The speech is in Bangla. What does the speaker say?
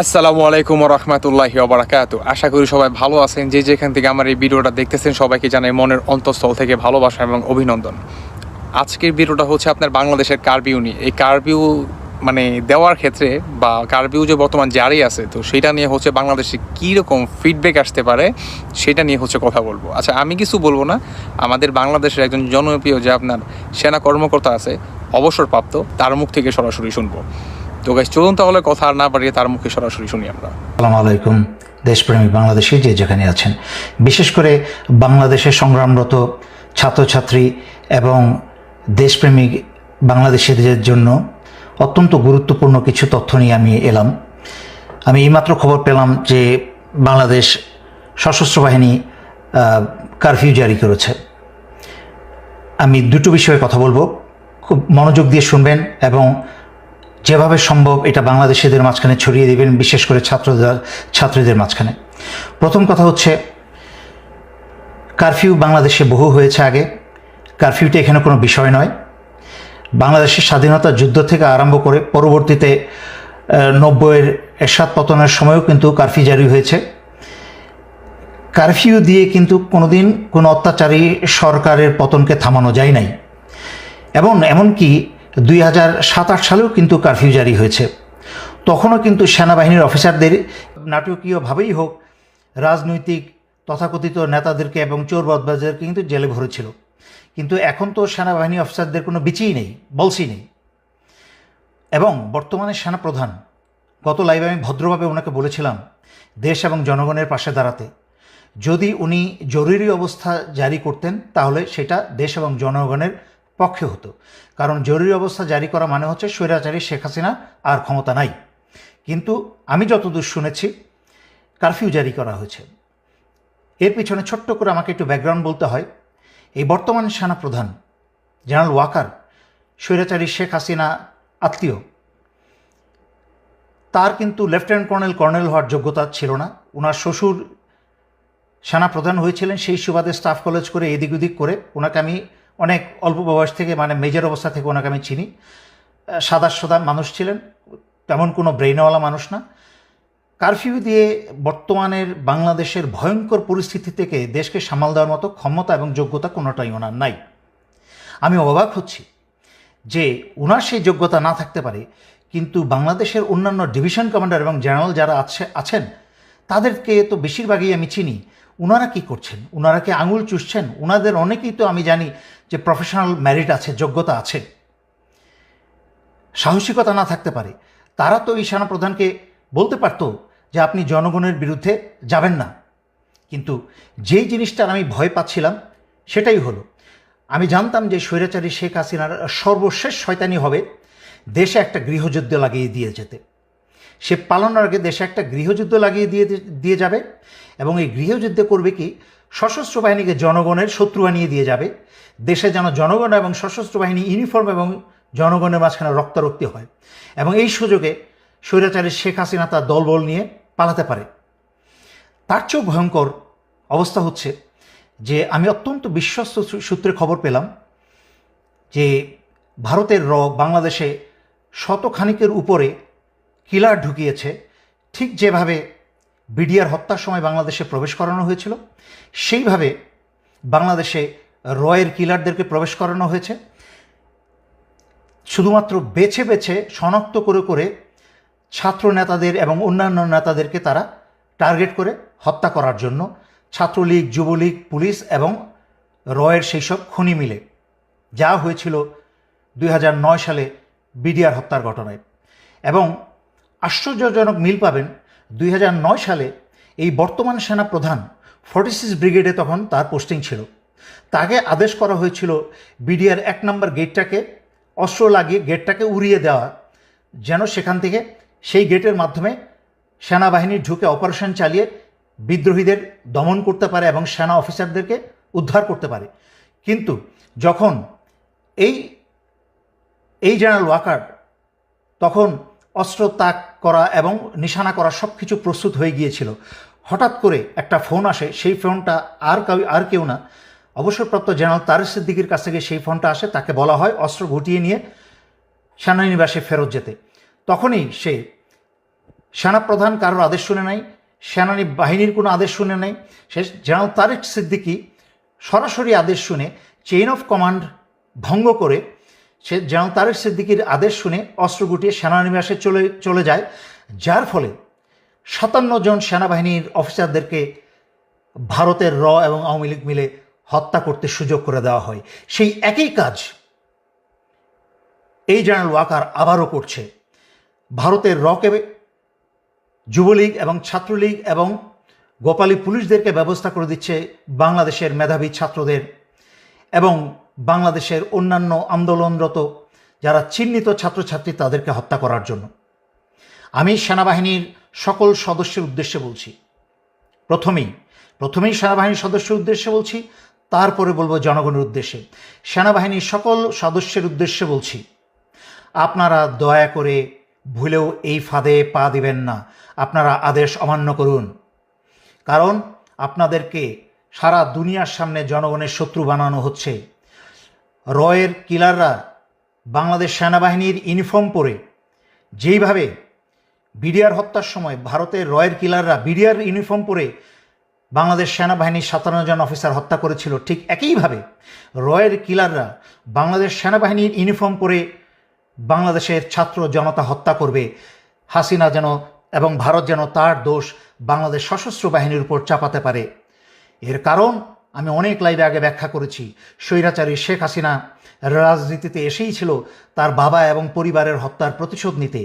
আসসালামু আলাইকুম রহমতুল্লাহি ওবরাকাত আশা করি সবাই ভালো আছেন। যে যেখান থেকে আমার এই ভিডিওটা দেখতেছেন, সবাইকে জানাই মনের অন্তঃস্থল থেকে ভালোবাসা এবং অভিনন্দন। আজকের ভিডিওটা হচ্ছে আপনার বাংলাদেশের কারবিউ নিয়ে। এই কার্বিউ মানে দেওয়ার ক্ষেত্রে বা কার্বিউ যে বর্তমান জারি আছে, তো সেটা নিয়ে হচ্ছে বাংলাদেশে কীরকম ফিডব্যাক আসতে পারে, সেটা নিয়ে হচ্ছে কথা বলব। আচ্ছা আমি কিছু বলব না। আমাদের বাংলাদেশের একজন জনপ্রিয় যে আপনার সেনা কর্মকর্তা আছে, অবসরপ্রাপ্ত, তার মুখ থেকে সরাসরি শুনব। তো গাইস চলুন তাহলে কথা আর না বাড়িয়ে তার মুখে সরাসরি শুনি আমরা। আসসালামু আলাইকুম দেশপ্রেমিক বাংলাদেশি যে যেখানে আছেন। বিশেষ করে বাংলাদেশের সংগ্রামরত ছাত্রছাত্রী এবং দেশপ্রেমিক বাংলাদেশিদের জন্য অত্যন্ত গুরুত্বপূর্ণ কিছু তথ্য নিয়ে আমি এলাম। আমি এইমাত্র খবর পেলাম যে বাংলাদেশ সশস্ত্র বাহিনী কারফিউ জারি করেছে। আমি দুটো বিষয়ে কথা বলব। খুব মনোযোগ দিয়ে শুনবেন এবং যেভাবে সম্ভব এটা বাংলাদেশিদের মাঝখানে ছড়িয়ে দেবেন, বিশেষ করে ছাত্রদের, ছাত্রীদের মাঝখানে। প্রথম কথা হচ্ছে, কারফিউ বাংলাদেশে বহু হয়েছে আগে। কারফিউটা এখানে কোনো বিষয় নয়। বাংলাদেশের স্বাধীনতা যুদ্ধ থেকে আরম্ভ করে পরবর্তীতে নব্বইয়ের এরশাদ পতনের সময়ও কিন্তু কারফিউ জারি হয়েছে। কারফিউ দিয়ে কিন্তু কোনোদিন কোনো অত্যাচারী সরকারের পতনকে থামানো যায় নাই। এবং এমনকি দুই হাজার সাত আট সালেও কিন্তু কারফিউ জারি হয়েছে। তখনও কিন্তু সেনাবাহিনীর অফিসারদের নাটকীয়ভাবেই হোক, রাজনৈতিক তথাকথিত নেতাদেরকে এবং চোর বদবাজদেরকে কিন্তু জেলে ভরেছিল। কিন্তু এখন তো সেনাবাহিনী অফিসারদের কোনো বিচিই নেই, বলসই নেই। এবং বর্তমানে সেনাপ্রধান, গত লাইভে আমি ভদ্রভাবে ওনাকে বলেছিলাম, দেশ এবং জনগণের পাশে দাঁড়াতে। যদি উনি জরুরি অবস্থা জারি করতেন, তাহলে সেটা দেশ এবং জনগণের পক্ষে হতো। কারণ জরুরি অবস্থা জারি করা মানে হচ্ছে স্বৈরাচারী শেখ হাসিনা আর ক্ষমতা নাই। কিন্তু আমি যতদূর শুনেছি, কারফিউ জারি করা হয়েছে। এর পিছনে ছোট্ট করে আমাকে একটু ব্যাকগ্রাউন্ড বলতে হয়। এই বর্তমান সেনা প্রধান জেনারেল ওয়াকার, স্বৈরাচারী শেখ হাসিনা আত্মীয়, তার কিন্তু লেফটেন্যান্ট কর্নেল কর্নেল হওয়ার যোগ্যতা ছিল না। ওনার শ্বশুর সেনা প্রধান হয়েছিলেন, সেই সুবাদে স্টাফ কলেজ করে এদিক ওদিক করে। ওনাকে আমি অনেক অল্প বয়স থেকে মানে মেজর অবস্থা থেকে ওনাকে আমি চিনি। সাদা সাদা মানুষ ছিলেন, তেমন কোনো ব্রেইনওয়ালা মানুষ না। কারফিউ দিয়ে বর্তমানের বাংলাদেশের ভয়ঙ্কর পরিস্থিতি থেকে দেশকে সামাল দেওয়ার মতো ক্ষমতা এবং যোগ্যতা কোনোটাই ওনার নাই। আমি অবাক হচ্ছি যে ওনার সেই যোগ্যতা না থাকতে পারে, কিন্তু বাংলাদেশের অন্যান্য ডিভিশন কমান্ডার এবং জেনারেল যারা আছে, আছেন, তাদেরকে তো বেশিরভাগই আমি চিনি। ওনারা কি করছেন? ওনারা কি আঙুল চুষছেন? ওনাদের অনেকেই তো আমি জানি যে প্রফেশনাল ম্যারিট আছে, যোগ্যতা আছে, সাহসিকতা না থাকতে পারে, তারা তো এই সেনাপ্রধানকে বলতে পারতো যে আপনি জনগণের বিরুদ্ধে যাবেন না। কিন্তু যেই জিনিসটার আমি ভয় পাচ্ছিলাম, সেটাই হলো, আমি জানতাম যে স্বৈরাচারী শেখ হাসিনার সর্বশেষ শয়তানি হবে দেশে একটা গৃহযুদ্ধ লাগিয়ে দিয়ে যেতে। সে পালানোর আগে দেশে একটা গৃহযুদ্ধ লাগিয়ে দিয়ে দিয়ে যাবে এবং এই গৃহযুদ্ধে করবে কি সশস্ত্র বাহিনীকে জনগণের শত্রু বানিয়ে দিয়ে যাবে। দেশে যেন জনগণ এবং সশস্ত্র বাহিনী ইউনিফর্ম এবং জনগণের মাঝখানে রক্তারক্তি হয় এবং এই সুযোগে স্বৈরাচারী শেখ হাসিনা তার দলবল নিয়ে পালাতে পারে। তার চেয়েও ভয়ঙ্কর অবস্থা হচ্ছে যে আমি অত্যন্ত বিশ্বস্ত সূত্রে খবর পেলাম যে ভারতের র বাংলাদেশে শতখানিকের উপরে কিলার ঢুকিয়েছে। ঠিক যেভাবে বিডিআর হত্যার সময় বাংলাদেশে প্রবেশ করানো হয়েছিল। সেইভাবে বাংলাদেশে রয়ের কিলারদেরকে প্রবেশ করানো হয়েছে। শুধুমাত্র বেছে বেছে শনাক্ত করে করে ছাত্র নেতাদের এবং অন্যান্য নেতাদেরকে তারা টার্গেট করে হত্যা করার জন্য ছাত্রলীগ, যুবলীগ, পুলিশ এবং রয়ের সেই সব খনি মিলে যা হয়েছিল দুই হাজার নয় সালে বিডিআর হত্যার ঘটনায়। এবং আশ্চর্যজনক মিল পাবেন দুই হাজার নয় সালে এই বর্তমান সেনা প্রধান ফর্টি সিক্স ব্রিগেডে তখন তার পোস্টিং ছিল। তাকে আদেশ করা হয়েছিল, বিডিআর এক নম্বর গেটটাকে, অস্ত্র লাগিয়ে গেটটাকে উড়িয়ে দেওয়া, যেন সেখান থেকে সেই গেটের মাধ্যমে সেনাবাহিনী ঢুকে অপারেশন চালিয়ে বিদ্রোহীদের দমন করতে পারে এবং সেনা অফিসারদেরকে উদ্ধার করতে পারে। কিন্তু যখন এই এই জেনারেল ওয়াকার তখন অস্ত্র তাক করা এবং নিশানা করা সব কিছু প্রস্তুত হয়ে গিয়েছিল। হঠাৎ করে একটা ফোন আসে, সেই ফোনটা আর কেউ আর কেউ না। অবসরপ্রাপ্ত জেনারেল তারিক সিদ্দিকির কাছ থেকে সেই ফোনটা আসে, তাকে বলা হয় অস্ত্র ঘটিয়ে নিয়ে সেনানিবাসে ফেরত যেতে। তখনই সে সেনাপ্রধান কারোর আদেশ শুনে নাই সেনানি বাহিনীর কোনো আদেশ শুনে নাই, সে জেনারেল তারেক সিদ্দিকি সরাসরি আদেশ শুনে চেইন অফ কমান্ড ভঙ্গ করে সে যেন তারেক সিদ্দিকির আদেশ শুনে অস্ত্র গুটিয়ে সেনানিবাসে চলে চলে যায়, যার ফলে সাতান্ন জন সেনাবাহিনীর অফিসারদেরকে ভারতের র এবং আওয়ামী লীগ মিলে হত্যা করতে সুযোগ করে দেওয়া হয়। সেই একই কাজ এই জেনারেল ওয়াকার আবারও করছে। ভারতের রকে যুবলীগ এবং ছাত্রলীগ এবং গোপালী পুলিশদেরকে ব্যবস্থা করে দিচ্ছে বাংলাদেশের মেধাবী ছাত্রদের এবং বাংলাদেশের অন্যান্য আন্দোলনরত যারা চিহ্নিত ছাত্রছাত্রী তাদেরকে হত্যা করার জন্য। আমি সেনাবাহিনীর সকল সদস্যের উদ্দেশ্যে বলছি। প্রথমেই প্রথমেই সেনাবাহিনীর সদস্যের উদ্দেশ্যে বলছি, তারপরে বলব জনগণের উদ্দেশ্যে। সেনাবাহিনীর সকল সদস্যের উদ্দেশ্যে বলছি, আপনারা দয়া করে ভুলেও এই ফাঁদে পা দিবেন না। আপনারা আদেশ অমান্য করুন। কারণ আপনাদেরকে সারা দুনিয়ার সামনে জনগণের শত্রু বানানো হচ্ছে। রয়ের কিলাররা বাংলাদেশ সেনাবাহিনীর ইউনিফর্ম পরে যেইভাবে বিডিআর হত্যার সময় ভারতের রয়ের কিলাররা বিডিআর ইউনিফর্ম পরে বাংলাদেশ সেনাবাহিনীর সাতান্ন জন অফিসার হত্যা করেছিল, ঠিক একইভাবে রয়ের কিলাররা বাংলাদেশ সেনাবাহিনীর ইউনিফর্ম পরে বাংলাদেশের ছাত্র জনতা হত্যা করবে। হাসিনা যেন এবং ভারত যেন তার দোষ বাংলাদেশ সশস্ত্র বাহিনীর উপর চাপাতে পারে। এর কারণ আমি অনেক লাইভে আগে ব্যাখ্যা করেছি। স্বৈরাচারী শেখ হাসিনা রাজনীতিতে এসেই ছিল তার বাবা এবং পরিবারের হত্যার প্রতিশোধ নিতে।